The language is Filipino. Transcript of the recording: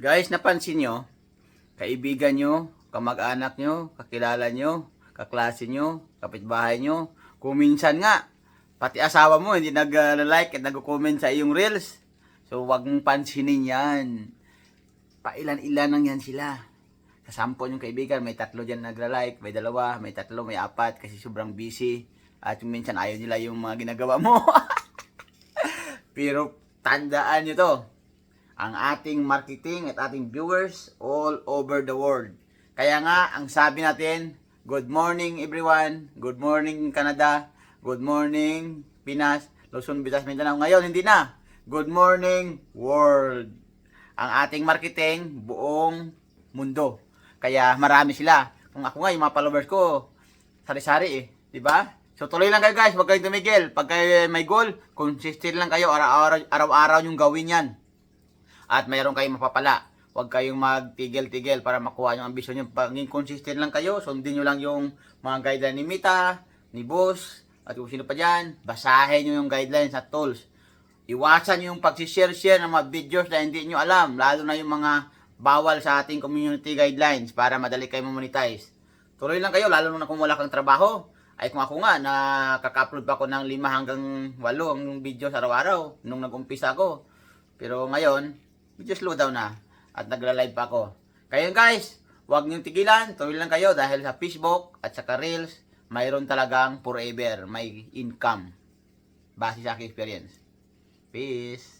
Guys, napansin nyo, kaibigan nyo, kamag-anak nyo, kakilala nyo, kaklase nyo, kapitbahay nyo, kuminsan nga, pati asawa mo hindi nag-like at nag-comment sa iyong reels. So, wag mong pansinin yan. Pailan-ilan lang yan sila. Sa sampo yung kaibigan, may tatlo dyan nagla-like, may dalawa, may tatlo, may apat, kasi sobrang busy. At minsan ayaw nila yung mga ginagawa mo. Pero tandaan nyo to, ang ating marketing at ating viewers all over the world. Kaya nga, ang sabi natin, good morning everyone, good morning Canada, good morning Pinas, Luzon, Visayas, Mindanao. Ngayon, hindi na. Good morning world. Ang ating marketing, buong mundo. Kaya marami sila. Kung ako nga, yung mga followers ko, sari-sari eh. Ba? So tuloy lang kayo guys, huwag kayong tumigil. Pag kayo may goal, consistent lang kayo, araw-araw, araw-araw yung gawin yan. At mayroon kayong mapapala. Huwag kayong magtigil-tigil para makuha yung ambisyon nyo. Pag consistent lang kayo, sundin nyo lang yung mga guideline ni Mita, ni Boss, at kung sino pa dyan. Basahin nyo yung guidelines at tools. Iwasan nyo yung pagsishare-share ng mga videos na hindi nyo alam. Lalo na yung mga bawal sa ating community guidelines para madali kayo monetize. Tuloy lang kayo, lalo na kung wala kang trabaho. Ay kung ako nga, nakaka-upload pa ako ng 5 hanggang 8 ang videos araw-araw nung nag-umpisa ako. Pero ngayon, medyo slow down na at nagla-live pa ako. Kaya guys, huwag niyong tigilan, tuloy lang kayo dahil sa Facebook at sa Reels, mayroon talagang forever, may income. Base sa aking experience. Peace!